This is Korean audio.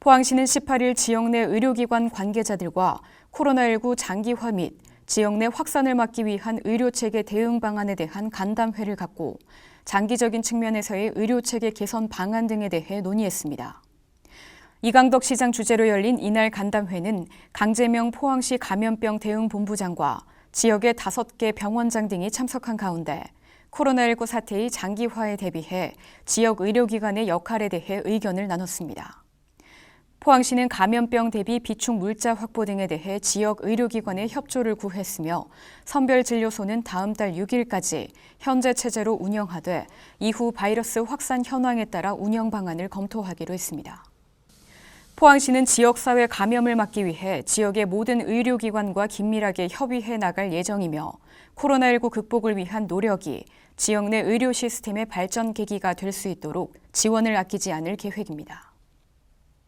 포항시는 18일 지역 내 의료기관 관계자들과 코로나19 장기화 및 지역 내 확산을 막기 위한 의료체계 대응 방안에 대한 간담회를 갖고 장기적인 측면에서의 의료체계 개선 방안 등에 대해 논의했습니다. 이강덕 시장 주재로 열린 이날 간담회는 강재명 포항시 감염병 대응 본부장과 지역의 다섯 개 병원장 등이 참석한 가운데 코로나19 사태의 장기화에 대비해 지역 의료기관의 역할에 대해 의견을 나눴습니다. 포항시는 감염병 대비 비축 물자 확보 등에 대해 지역 의료기관의 협조를 구했으며 선별진료소는 다음 달 6일까지 현재 체제로 운영하되 이후 바이러스 확산 현황에 따라 운영 방안을 검토하기로 했습니다. 포항시는 지역사회 감염을 막기 위해 지역의 모든 의료기관과 긴밀하게 협의해 나갈 예정이며 코로나19 극복을 위한 노력이 지역 내 의료 시스템의 발전 계기가 될 수 있도록 지원을 아끼지 않을 계획입니다.